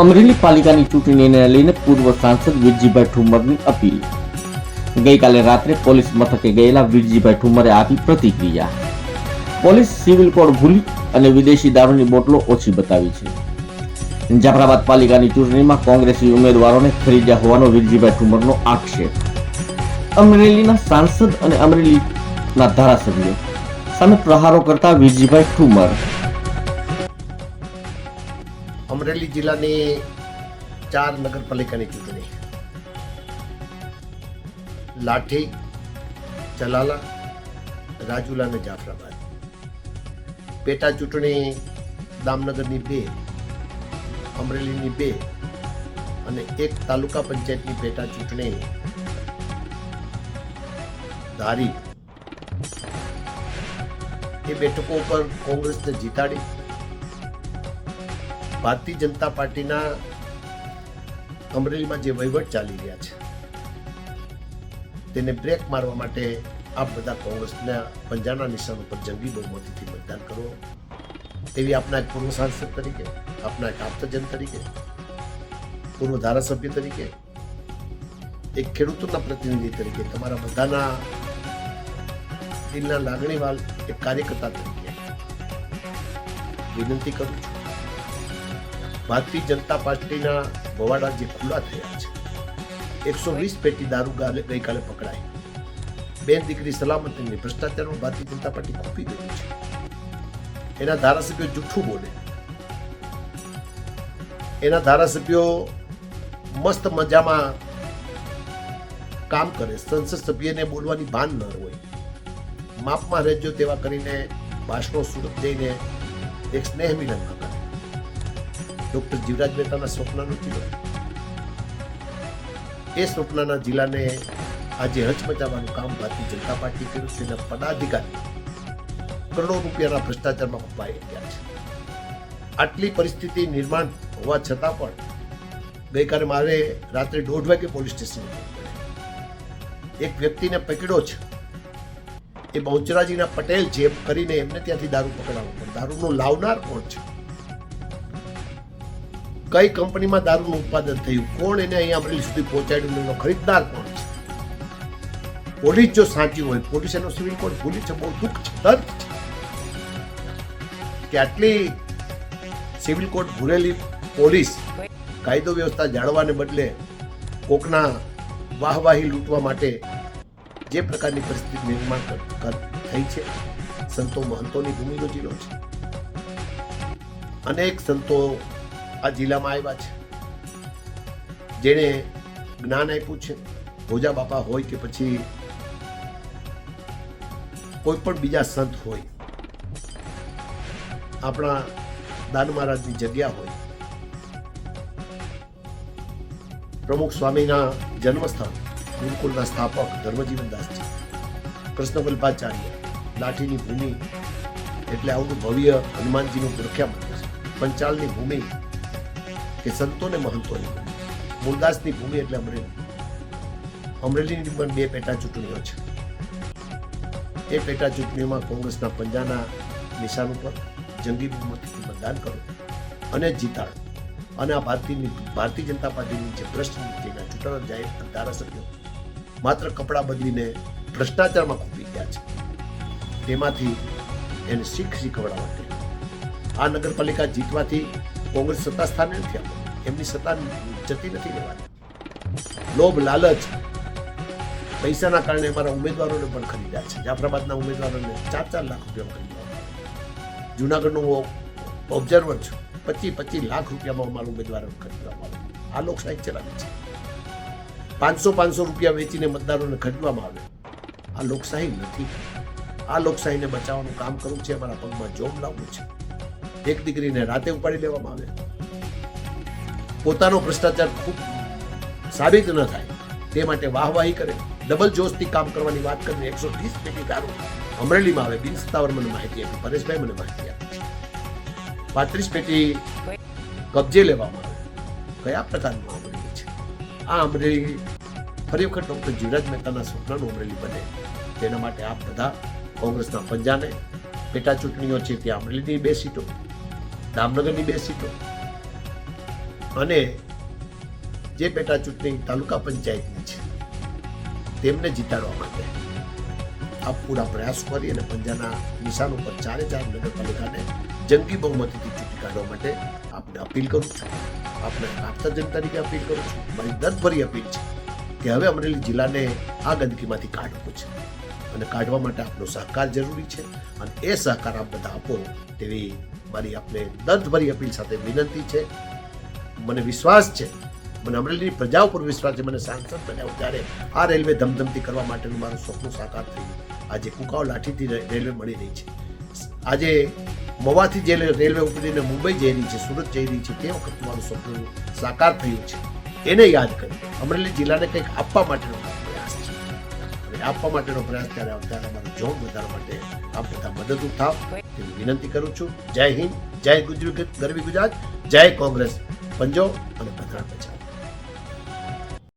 અમરેલી પાલિકાની ચૂંટણીને લઈને પૂર્વ સાંસદ વીરજીભાઈ ઠુમરની અપીલ. ગઈકાલે રાત્રે પોલીસ મથકે ગયેલા વીરજીભાઈ ઠુમરે આપી પ્રતિક્રિયા. પોલીસ સિવિલ કોડ ભૂલી અને વિદેશી દારૂની બોટલો ઓછી બતાવી છે. જાફરાબાદ પાલિકાની ચૂંટણીમાં કોંગ્રેસી ઉમેદવારોને ખરીદ્યા હોવાનો વીરજીભાઈ ઠુમરનો આક્ષેપ. અમરેલીના સાંસદ અને અમરેલીના ધારાસભ્યો સામે પ્રહારો કરતા વીરજીભાઈ ઠુમર અમરેલી જિલ્લાની ચાર નગરપાલિકાની ચૂંટણી. લાઠી ચલાલા રાજુલા અને જાફરાબાદ. પેટા ચૂંટણી દામનગરની બે, અમરેલીની બે અને એક તાલુકા પંચાયતની પેટા ચૂંટણી ધારી. એ બેઠકો ઉપર કોંગ્રેસને જીતાડી ભારતીય જનતા પાર્ટીના અમરેલીમાં જે વહીવટ ચાલી રહ્યા છે, તેને બ્રેક મારવા માટે આપ બધા કોંગ્રેસના પંજાના નિશાન ઉપર જંગી બહુમતીથી મતદાન કરો. તેવી આપના એક પૂર્વ સાંસદ તરીકે, આપના એક આપતજન તરીકે, પૂર્વ ધારાસભ્ય તરીકે, એક ખેડૂતોના પ્રતિનિધિ તરીકે તમારા બધાના દિલના લાગણીવાલ એક કાર્યકર્તા તરીકે વિનંતી કરું છું. ભારતીય જનતા પાર્ટીના ભવાડા જે ખુલ્લા થયા છે, એકસો વીસ પેટી દારૂ ગાલે ગઈકાલે પકડાઈ. બે દીકરી સલામતીની ભ્રષ્ટાચારમાં ભારતીય જનતા પાર્ટી ખૂપી ગઈ છે. એના ધારાસભ્યો જૂઠું બોલે. એના ધારાસભ્યો મસ્ત મજામાં કામ કરે, સંસદ સભ્યને બોલવાની ભાન ન હોય. માપમાં રહેજો તેવા કરીને ભાષણો સુરત જઈને એક સ્નેહ મિલનમાં ડોક્ટર જીવરાજ મહેતાના સ્વપ્નનો જિલ્લો એ સ્વપ્નના જિલ્લાને આજે હચમચાવવાનું કામ ભારતીય જનતા પાર્ટી કર્યું છે એના પદાધિકારી કરોડો રૂપિયાના ભ્રષ્ટાચારમાં પપ્પાઈ ગયા છે. આટલી પરિસ્થિતિ નિર્માણ હોવા છતાં પણ ગઈકાલે મારે રાત્રે દોઢ વાગે પોલીસ સ્ટેશન એક વ્યક્તિને પકડ્યો છે એ બહુચરાજીના પટેલ જેમ કરીને એમને ત્યાંથી દારૂ પકડાવો પણ દારૂનું લાવનાર કોણ છે? કઈ કંપનીમાં દારૂનું ઉત્પાદન થયું? કોણ એને અહીંયા અમરેલી સુધી પહોંચાડ્યું? એનો ખરીદદાર કોણ છે? પોલીસ જો સાચી હોય, પોલીસ એનો સિવિલ કોડ ભૂલી છે, બહુ દુઃખ છે, દર્દ છે. કે આટલી સિવિલ કોડ ભૂલેલી પોલીસ કાયદો વ્યવસ્થા જાળવાને બદલે કોકના વાહવાહી લૂંટવા માટે જે પ્રકારની પરિસ્થિતિ નિર્માણ થઈ છે, સંતો મહંતોની ભૂમિનો જિલ્લો છે. અનેક સંતો આ જિલ્લામાં આવ્યા છે. જેણે જ્ઞાન આપ્યું છે, ભોજા બાપા હોય કે પછી કોઈ પણ બીજા સંત હોય, આપણા દાન મહારાજની જગ્યા હોય, પ્રમુખ સ્વામીના જન્મસ્થાન, ગુરુકુળના સ્થાપક ધર્મજીવનદાસજી કૃષ્ણવલ્ભાચાર્ય લાઠીની ભૂમિ એટલે આવું ભવ્ય હનુમાનજીનું પ્રખ્યા મંદિર છે. પંચાલની ભૂમિ કે સંતોને મહંતોની મૂળદાસની ભૂમિ એટલે અમરેલી. અમરેલીની પણ બે પેટા ચૂંટણીઓ છે. એ પેટા ચૂંટણીઓમાં કોંગ્રેસના પંજાના નિશાન ઉપર, જંગી બહુમતીથી મતદાન કરો અને જીતાડો. અને આ ભારતીય ભારતીય જનતા પાર્ટીની જે ભ્રષ્ટ નીતિના ચૂંટણા જાહેર ધારાસભ્યો માત્ર કપડાં બદલીને ભ્રષ્ટાચારમાં ખૂબી ગયા છે. તેમાંથી એને શીખ શીખવડા માટે આ નગરપાલિકા જીતવાથી કોંગ્રેસ સત્તા સ્થાને નથી આપતો. એમની સત્તા જતી નથી લેવાની લોભ, લાલચ, પૈસાના કારણે અમારા ઉમેદવારોને પણ ખરીદ્યા છે. જાફરાબાદના ઉમેદવારોને ચાર ચાર લાખ રૂપિયા ખરીદ્યા જુનાગઢનું ઓબ્ઝર્વર છું. પચીસ પચીસ લાખ રૂપિયામાં અમારા ઉમેદવારોને ખરીદવામાં આવે આ લોકશાહી ચલાવી છે. પાંચસો પાંચસો રૂપિયા વેચીને મતદારોને ખરીદવામાં આવે. આ લોકશાહી નથી. આ લોકશાહીને બચાવવાનું કામ કરવું છે. અમારા પગમાં જોમ લાવવું છે. એક દીકરીને રાતે ઉપાડી લેવામાં આવે. પોતાનો ભ્રષ્ટાચાર ખૂબ સાબિત ન થાય, તે માટે વાહવાહી કરે. ડબલ જોશથી કામ કરવાની વાત કરીને એકસો ત્રીસ પેટી દારૂ અમરેલીમાં આવે. બિન સત્તાવાર મને માહિતી આપી. પરેશભાઈ મને માહિતી આપી પાંત્રીસ પેટી કબજે લેવામાં આવે. કયા પ્રકારનું અમરેલી છે? આ અમરેલી ફરી વખત ડોક્ટર જીવરાજ મહેતાના સ્વપ્નનું અમરેલી બને. તેના માટે આપ બધા કોંગ્રેસના પંજાને પેટા ચૂંટણીઓ છે ત્યાં અમરેલીની બે સીટો. દામનગરની બે સીટો. અને જે પેટા ચૂંટણી તાલુકા પંચાયતની છે, તેમને જીતાડવા માટે આ પૂરા પ્રયાસ કરી અને પંજાના નિશાન ઉપર ચારે ચાર નગરપાલિકાને જંગી બહુમતીથી ચૂંટી કાઢવા માટે આપણે અપીલ કરું છું. આપણે આપતા જન તરીકે અપીલ કરું છું. મારી દર્દભરી અપીલ છે કે હવે અમરેલી જિલ્લાને આ ગંદકીમાંથી કાઢવું છે અને કાઢવા માટે આપનો સહકાર જરૂરી છે અને એ સહકાર આપ બધા આપો તેવી મારી આપને દર્દભરી અપીલ સાથે વિનંતી છે. મને વિશ્વાસ છે, મને અમરેલીની પ્રજા ઉપર વિશ્વાસ છે, મને સાંસદ બન્યા ત્યારે આ રેલવે ધમધમતી કરવા માટેનું મારું સપનું સાકાર થયું. આજે કુકાઓ લાઠીથી રેલવે મળી રહી છે. આજે મવાથી જે રેલવે ઉપડીને મુંબઈ જઈ રહી છે, સુરત જઈ રહી છે, તે વખત મારું સ્વપ્ન સાકાર થયું છે. એને યાદ કરી અમરેલી જિલ્લાને કંઈક આપવા માટેનો આપવા માટેનો પ્રયાસ ત્યારે અત્યારે અમારો જોબ વધારવા માટે આપ બધા મદદરૂપ થાવ, તેવી વિનંતી કરું છું. જય હિન્દ, જય ગુજરાત, ગરવી ગુજરાત, જય કોંગ્રેસ. પંજો અને પથરા બચાવ